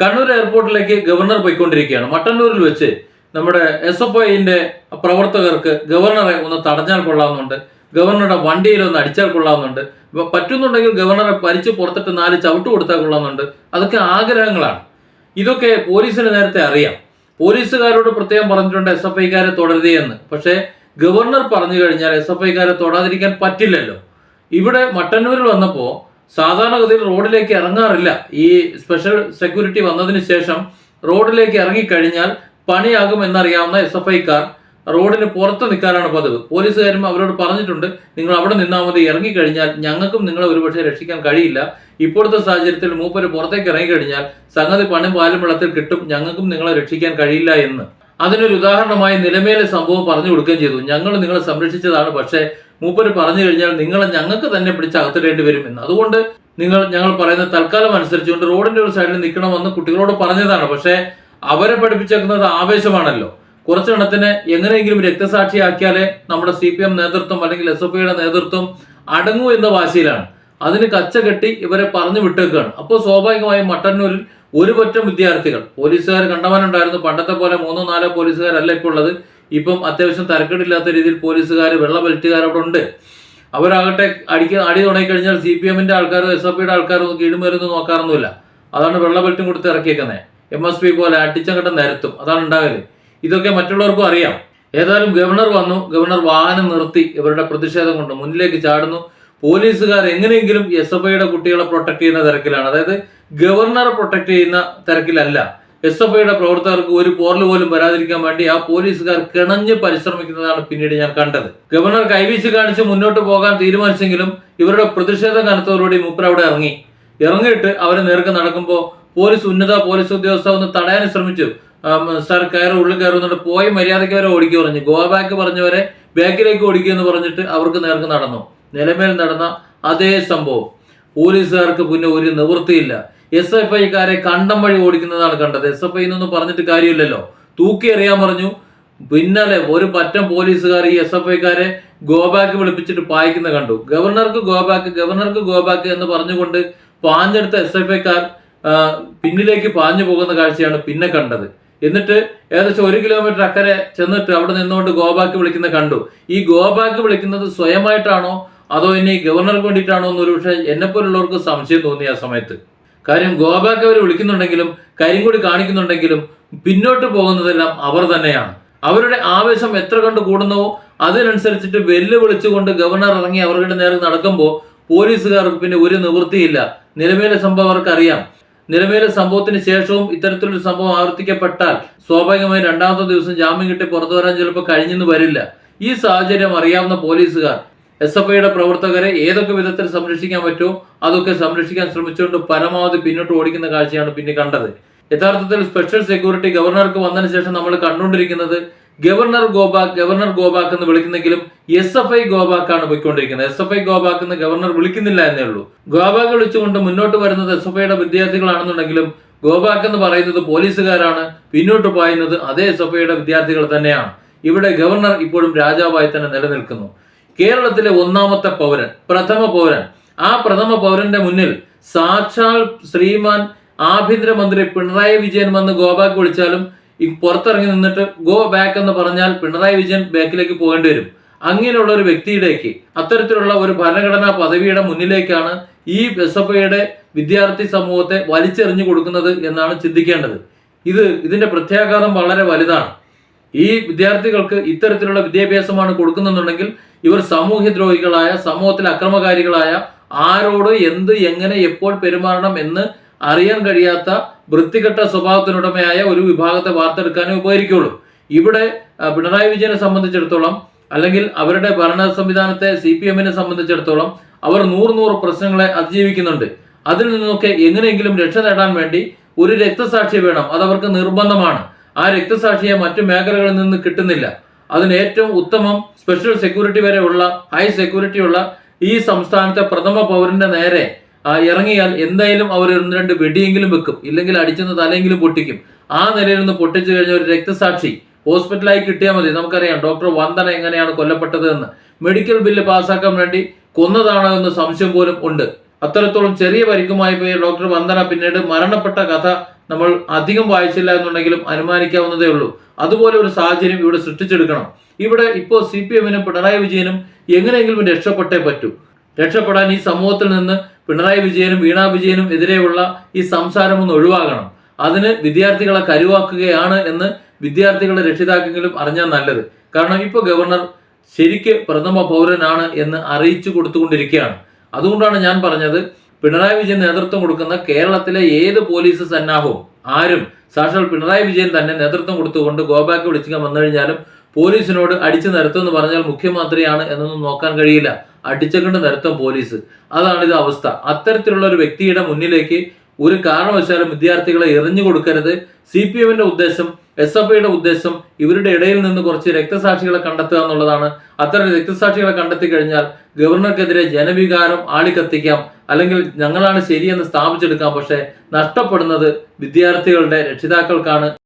കണ്ണൂർ എയർപോർട്ടിലേക്ക് ഗവർണർ പോയിക്കൊണ്ടിരിക്കുകയാണ്. മട്ടന്നൂരിൽ വെച്ച് നമ്മുടെ എസ് എഫ് ഐന്റെ പ്രവർത്തകർക്ക് ഗവർണറെ ഒന്ന് തടഞ്ഞാൽ കൊള്ളാവുന്നുണ്ട്. ഗവർണറുടെ വണ്ടിയിൽ ഒന്ന് അടിച്ചാൽ കൊള്ളാവുന്നുണ്ട്. പറ്റുന്നുണ്ടെങ്കിൽ ഗവർണറെ പരിച്ച് പുറത്തിട്ട് നാല് ചവിട്ട് കൊടുത്താൽ കൊള്ളാവുന്നുണ്ട്. അതൊക്കെ ആഗ്രഹങ്ങളാണ്. ഇതൊക്കെ പോലീസിന് നേരത്തെ അറിയാം. പോലീസുകാരോട് പ്രത്യേകം പറഞ്ഞിട്ടുണ്ട് എസ് എഫ് ഐക്കാരെ തുടരുതേ എന്ന്. പക്ഷേ ഗവർണർ പറഞ്ഞു കഴിഞ്ഞാൽ എസ് എഫ് ഐക്കാരെ തൊടാതിരിക്കാൻ പറ്റില്ലല്ലോ. ഇവിടെ മട്ടന്നൂരിൽ വന്നപ്പോൾ സാധാരണഗതിയിൽ റോഡിലേക്ക് ഇറങ്ങാറില്ല. ഈ സ്പെഷ്യൽ സെക്യൂരിറ്റി വന്നതിന് ശേഷം റോഡിലേക്ക് ഇറങ്ങിക്കഴിഞ്ഞാൽ പണിയാകും എന്നറിയാവുന്ന എസ് എഫ് ഐക്കാർ റോഡിന് പുറത്ത് നിൽക്കാനാണ് പതിവ്. പോലീസുകാരും അവരോട് പറഞ്ഞിട്ടുണ്ട് നിങ്ങൾ അവിടെ നിന്നാൽ മതി. ഇറങ്ങിക്കഴിഞ്ഞാൽ ഞങ്ങൾക്കും നിങ്ങളെ ഒരുപക്ഷെ രക്ഷിക്കാൻ കഴിയില്ല. ഇപ്പോഴത്തെ സാഹചര്യത്തിൽ മൂപ്പര് പുറത്തേക്ക് ഇറങ്ങിക്കഴിഞ്ഞാൽ സംഗതി പണി പാലും വെള്ളത്തിൽ കിട്ടും. ഞങ്ങൾക്കും നിങ്ങളെ രക്ഷിക്കാൻ കഴിയില്ല എന്ന്. അതിനൊരു ഉദാഹരണമായി നിലമേലെ സംഭവം പറഞ്ഞു കൊടുക്കുകയും ചെയ്തു. ഞങ്ങൾ നിങ്ങളെ സംരക്ഷിച്ചതാണ്. പക്ഷേ മൂപ്പര് പറഞ്ഞു കഴിഞ്ഞാൽ നിങ്ങൾ ഞങ്ങൾക്ക് തന്നെ പിടിച്ച് അകത്തിടേണ്ടി വരും എന്ന്. അതുകൊണ്ട് നിങ്ങൾ ഞങ്ങൾ പറയുന്ന തൽക്കാലം അനുസരിച്ചുകൊണ്ട് റോഡിന്റെ ഒരു സൈഡിൽ നിൽക്കണമെന്ന് കുട്ടികളോട് പറഞ്ഞതാണ്. പക്ഷേ അവരെ പഠിപ്പിച്ചേക്കുന്നത് ആവേശമാണല്ലോ. കുറച്ചെണ്ണത്തിന് എങ്ങനെയെങ്കിലും രക്തസാക്ഷിയാക്കിയാലേ നമ്മുടെ സി പി എം നേതൃത്വം അല്ലെങ്കിൽ എസ് എഫ് ഐയുടെ നേതൃത്വം അടങ്ങൂ എന്ന വാശിയിലാണ്. അതിന് കച്ച കെട്ടി ഇവരെ പറഞ്ഞു വിട്ടേക്കുകയാണ് അപ്പോൾ സ്വാഭാവികമായും മട്ടന്നൂരിൽ ഒരു പറ്റം വിദ്യാർത്ഥികൾ പോലീസുകാർ കണ്ടവാനുണ്ടായിരുന്നു പണ്ടത്തെ പോലെ മൂന്നോ നാലോ പോലീസുകാരല്ല ഇപ്പോൾ ഉള്ളത്. ഇപ്പം അത്യാവശ്യം തരക്കേടില്ലാത്ത രീതിയിൽ പോലീസുകാർ വെള്ള ബെൽറ്റുകാർ അവിടെ ഉണ്ട്. അവരാകട്ടെ അടിക്ക അടി തുടങ്ങിക്കഴിഞ്ഞാൽ സി പി എമ്മിന്റെ ആൾക്കാരോ എസ് എഫ് ഐയുടെ ആൾക്കാരോ കീഴുമരുന്ന് നോക്കാറൊന്നുമില്ല. അതാണ് വെള്ള ബെൽറ്റും കൊടുത്ത് ഇറക്കിയേക്കുന്നത് എം എസ് പി പോലെ അടിച്ചങ്ങട്ടം നിരത്തും. അതാണ് ഉണ്ടാകൽ. ഇതൊക്കെ മറ്റുള്ളവർക്കും അറിയാം. ഏതായാലും ഗവർണർ വന്നു. ഗവർണർ വാഹനം നിർത്തി. ഇവരുടെ പ്രതിഷേധം കൊണ്ട് മുന്നിലേക്ക് ചാടുന്നു. പോലീസുകാർ എങ്ങനെയെങ്കിലും എസ് എഫ് ഐയുടെ കുട്ടികളെ പ്രൊട്ടക്ട് ചെയ്യുന്ന തിരക്കിലാണ്. അതായത് ഗവർണറെ പ്രൊട്ടക്ട് ചെയ്യുന്ന തിരക്കിലല്ല. എസ് എഫ് ഐയുടെ പ്രവർത്തകർക്ക് ഒരു പോറൽ പോലും വരാതിരിക്കാൻ വേണ്ടി ആ പോലീസുകാർ കിണഞ്ഞ് പരിശ്രമിക്കുന്നതാണ് പിന്നീട് ഞാൻ കണ്ടത്. ഗവർണർ കൈവീശി കാണിച്ച് മുന്നോട്ട് പോകാൻ തീരുമാനിച്ചെങ്കിലും ഇവരുടെ പ്രതിഷേധം കനത്തോടുകൂടി മൂപ്പർ അവിടെ ഇറങ്ങി. ഇറങ്ങിയിട്ട് അവരെ നേർക്ക് നടക്കുമ്പോൾ പോലീസ് ഉന്നത പോലീസ് ഉദ്യോഗസ്ഥ ഒന്ന് തടയാൻ ശ്രമിച്ചു. സാർ കയറി ഉള്ളിൽ കയറുന്നുണ്ട്. പോയി മര്യാദയ്ക്ക് വരെ ഓടിക്കുക പറഞ്ഞു. ഗോ ബാക്ക് പറഞ്ഞവരെ ബാക്കിലേക്ക് ഓടിക്കുക എന്ന് പറഞ്ഞിട്ട് അവർക്ക് നേർക്ക് നടന്നു. നിലമേൽ നടന്ന അതേ സംഭവം. പോലീസുകാർക്ക് പിന്നെ ഒരു നിവൃത്തിയില്ല. എസ് എഫ് ഐക്കാരെ കണ്ടം വഴി ഓടിക്കുന്നതാണ് കണ്ടത്. എസ് എഫ് ഐ എന്നൊന്നും പറഞ്ഞിട്ട് കാര്യമില്ലല്ലോ. തൂക്കി എറിയാൻ പറഞ്ഞു. പിന്നാലെ ഒരു പറ്റം പോലീസുകാർ ഈ എസ് എഫ് ഐക്കാരെ ഗോബാക്ക് വിളിപ്പിച്ചിട്ട് പായിക്കുന്ന കണ്ടു. ഗവർണർക്ക് ഗോബാക്ക് ഗവർണർക്ക് ഗോബാക്ക് എന്ന് പറഞ്ഞുകൊണ്ട് പാഞ്ഞെടുത്ത എസ് എഫ് ഐക്കാർ പിന്നിലേക്ക് പാഞ്ഞു പോകുന്ന കാഴ്ചയാണ് പിന്നെ കണ്ടത്. എന്നിട്ട് ഏകദേശം ഒരു കിലോമീറ്റർ അക്കരെ ചെന്നിട്ട് അവിടെ നിന്നുകൊണ്ട് ഗോബാക്ക് വിളിക്കുന്ന കണ്ടു. ഈ ഗോബാക്ക് വിളിക്കുന്നത് സ്വയമായിട്ടാണോ? അതോ ഇനി ഗവർണർക്ക് വേണ്ടിയിട്ടാണോ എന്നൊരു പക്ഷേ എന്നെപ്പോലുള്ളവർക്ക് സംശയം തോന്നി ആ സമയത്ത്. കാര്യം ഗോബാക്ക് അവർ വിളിക്കുന്നുണ്ടെങ്കിലും കരിങ്കൊടി കാണിക്കുന്നുണ്ടെങ്കിലും പിന്നോട്ട് പോകുന്നതെല്ലാം അവർ തന്നെയാണ്. അവരുടെ ആവേശം എത്ര കണ്ട് കൂടുന്നുവോ അതിനനുസരിച്ചിട്ട് വെല്ലുവിളിച്ചുകൊണ്ട് ഗവർണർ ഇറങ്ങി അവരുടെ നേരെ നടക്കുമ്പോൾ പോലീസുകാർക്ക് പിന്നെ ഒരു നിവൃത്തിയില്ല. നിലവിലെ സംഭവം അവർക്കറിയാം. നിലവിലെ സംഭവത്തിന് ശേഷവും ഇത്തരത്തിലൊരു സംഭവം ആവർത്തിക്കപ്പെട്ടാൽ സ്വാഭാവികമായി രണ്ടാമത്തെ ദിവസം ജാമ്യം കിട്ടി പുറത്തു വരാൻ ചിലപ്പോൾ കഴിഞ്ഞെന്ന് വരില്ല. ഈ സാഹചര്യം അറിയാവുന്ന പോലീസുകാർ എസ് എഫ് ഐയുടെ പ്രവർത്തകരെ ഏതൊക്കെ വിധത്തിൽ സംരക്ഷിക്കാൻ പറ്റുമോ അതൊക്കെ സംരക്ഷിക്കാൻ ശ്രമിച്ചുകൊണ്ട് പരമാവധി പിന്നോട്ട് ഓടിക്കുന്ന കാഴ്ചയാണ് പിന്നെ കണ്ടത്. യഥാർത്ഥത്തിൽ സ്പെഷ്യൽ സെക്യൂരിറ്റി ഗവർണർക്ക് വന്നതിന് ശേഷം നമ്മൾ കണ്ടുകൊണ്ടിരിക്കുന്നത് governor go back governor go back എന്ന് വിളിക്കുന്നെങ്കിലും S F I go back ആണ് പോയിക്കൊണ്ടിരിക്കുന്നത്. S F I go back എന്ന് ഗവർണർ വിളിക്കുന്നില്ല എന്നേ ഉള്ളൂ. ഗോബാക്ക് വിളിച്ചുകൊണ്ട് മുന്നോട്ട് വരുന്നത് എസ് എഫ് ഐയുടെ വിദ്യാർത്ഥികളാണെന്നുണ്ടെങ്കിലും ഗോബാക്ക് എന്ന് പറയുന്നത് പോലീസുകാരാണ്. പിന്നോട്ട് പായുന്നത് അതേ എസ് എഫ് ഐയുടെ വിദ്യാർത്ഥികൾ തന്നെയാണ്. ഇവിടെ ഗവർണർ ഇപ്പോഴും രാജാവായി തന്നെ നിലനിൽക്കുന്നു. കേരളത്തിലെ ഒന്നാമത്തെ പൗരൻ പ്രഥമ പൗരൻ. ആ പ്രഥമ പൗരന്റെ മുന്നിൽ സാക്ഷാൽ ശ്രീമാൻ ആഭ്യന്തരമന്ത്രി പിണറായി വിജയൻ വന്ന് ഗോ ബാക്ക് വിളിച്ചാലും ഈ പുറത്തിറങ്ങി നിന്നിട്ട് ഗോ ബാക്ക് എന്ന് പറഞ്ഞാൽ പിണറായി വിജയൻ ബാക്കിലേക്ക് പോകേണ്ടി വരും. അങ്ങനെയുള്ള ഒരു വ്യക്തിയിലേക്ക് അത്തരത്തിലുള്ള ഒരു ഭരണഘടനാ പദവിയുടെ മുന്നിലേക്കാണ് ഈ എസ് എഫ് ഐയുടെ വിദ്യാർത്ഥി സമൂഹത്തെ വലിച്ചെറിഞ്ഞു കൊടുക്കുന്നത് എന്നാണ് ചിന്തിക്കേണ്ടത്. ഇത് ഇതിന്റെ പ്രത്യാഘാതം വളരെ വലുതാണ്. ഈ വിദ്യാർത്ഥികൾക്ക് ഇത്തരത്തിലുള്ള വിദ്യാഭ്യാസമാണ് കൊടുക്കുന്നുണ്ടെങ്കിൽ ഇവർ സാമൂഹ്യദ്രോഹികളായ സമൂഹത്തിൽ അക്രമകാരികളായ ആരോട് എന്ത് എങ്ങനെ എപ്പോൾ പെരുമാറണം എന്ന് അറിയാൻ കഴിയാത്ത വൃത്തികെട്ട സ്വഭാവത്തിനുടമയായ ഒരു വിഭാഗത്തെ വാർത്തെടുക്കാനേ ഉപകരിക്കുള്ളൂ. ഇവിടെ പിണറായി വിജയനെ സംബന്ധിച്ചിടത്തോളം അല്ലെങ്കിൽ അവരുടെ ഭരണ സംവിധാനത്തെ സി പി എമ്മിനെ സംബന്ധിച്ചിടത്തോളം അവർ നൂറ് നൂറ് പ്രശ്നങ്ങളെ അതിജീവിക്കുന്നുണ്ട്. അതിൽ നിന്നൊക്കെ എങ്ങനെയെങ്കിലും രക്ഷ നേടാൻ വേണ്ടി ഒരു രക്തസാക്ഷി വേണം. അതവർക്ക് നിർബന്ധമാണ്. ആ രക്തസാക്ഷിയെ മറ്റു മേഖലകളിൽ നിന്ന് കിട്ടുന്നില്ല. അതിന് ഏറ്റവും ഉത്തമം സ്പെഷ്യൽ സെക്യൂരിറ്റി വരെ ഉള്ള ഹൈ സെക്യൂരിറ്റി ഉള്ള ഈ സംസ്ഥാനത്തെ പ്രഥമ പൗരന്റെ നേരെ ഇറങ്ങിയാൽ എന്തായാലും അവർ ഒന്ന് രണ്ട് വെടിയെങ്കിലും വെക്കും. ഇല്ലെങ്കിൽ അടിച്ചെന്ന് തലയെങ്കിലും പൊട്ടിക്കും. ആ നിലയിൽ നിന്ന് പൊട്ടിച്ചു കഴിഞ്ഞ ഒരു രക്തസാക്ഷി ഹോസ്പിറ്റലായി കിട്ടിയാൽ മതി. നമുക്കറിയാം ഡോക്ടർ വന്ദന എങ്ങനെയാണ് കൊല്ലപ്പെട്ടത് എന്ന് മെഡിക്കൽ ബില്ല് പാസ്സാക്കാൻ വേണ്ടി കൊന്നതാണോ എന്ന് സംശയം പോലും ഉണ്ട്. അത്രത്തോളം ചെറിയ പരിക്കുമായി പോയ ഡോക്ടർ വന്ദന പിന്നീട് മരണപ്പെട്ട കഥ നമ്മൾ അധികം വായിച്ചില്ല എന്നുണ്ടെങ്കിലും അനുമാനിക്കാവുന്നതേ ഉള്ളൂ. അതുപോലെ ഒരു സാഹചര്യം ഇവിടെ സൃഷ്ടിച്ചെടുക്കണം. ഇവിടെ ഇപ്പോൾ സി പി എമ്മിനും പിണറായി വിജയനും എങ്ങനെയെങ്കിലും രക്ഷപ്പെട്ടേ പറ്റൂ. രക്ഷപ്പെടാൻ ഈ സമൂഹത്തിൽ നിന്ന് പിണറായി വിജയനും വീണ വിജയനും എതിരെയുള്ള ഈ സംസാരം ഒന്ന് ഒഴിവാക്കണം അതിന് വിദ്യാർത്ഥികളെ കരുവാക്കുകയാണ് എന്ന് വിദ്യാർത്ഥികളെ രക്ഷിതാക്കെങ്കിലും അറിഞ്ഞാൽ നല്ലത്. കാരണം ഇപ്പോൾ ഗവർണർ ശരിക്ക് പ്രഥമ പൗരനാണ് എന്ന് അറിയിച്ചു കൊടുത്തുകൊണ്ടിരിക്കുകയാണ്. അതുകൊണ്ടാണ് ഞാൻ പറഞ്ഞത് പിണറായി വിജയൻ നേതൃത്വം കൊടുക്കുന്ന കേരളത്തിലെ ഏത് പോലീസ് സന്നാഹവും ആരും സാക്ഷാൽ പിണറായി വിജയൻ തന്നെ നേതൃത്വം കൊടുത്തുകൊണ്ട് ഗോബാക്ക് വിളിച്ചിക്കാൻ വന്നു കഴിഞ്ഞാലും പോലീസിനോട് അടിച്ചു നിരത്തുമെന്ന് പറഞ്ഞാൽ മുഖ്യമന്ത്രിയാണ് എന്നൊന്നും നോക്കാൻ കഴിയില്ല. അടിച്ചുകൊണ്ട് നിരത്തും പോലീസ്. അതാണ് ഇത് അവസ്ഥ. അത്തരത്തിലുള്ള ഒരു വ്യക്തിയുടെ മുന്നിലേക്ക് ഒരു കാരണവശാലും വിദ്യാർത്ഥികളെ എറിഞ്ഞു കൊടുക്കരുത്. സി പി എമ്മിന്റെ ഉദ്ദേശം എസ് എഫ് ഐയുടെ ഉദ്ദേശം ഇവരുടെ ഇടയിൽ നിന്ന് കുറച്ച് രക്തസാക്ഷികളെ കണ്ടെത്തുക എന്നുള്ളതാണ്. അത്തരം രക്തസാക്ഷികളെ കണ്ടെത്തി കഴിഞ്ഞാൽ ഗവർണർക്കെതിരെ ജനവികാരം ആളിക്കത്തിക്കാം. അല്ലെങ്കിൽ ഞങ്ങളാണ് ശരിയെന്ന് സ്ഥാപിച്ചെടുക്കാം. പക്ഷേ നഷ്ടപ്പെടുന്നത് വിദ്യാർത്ഥികളുടെ രക്ഷിതാക്കൾക്കാണ്.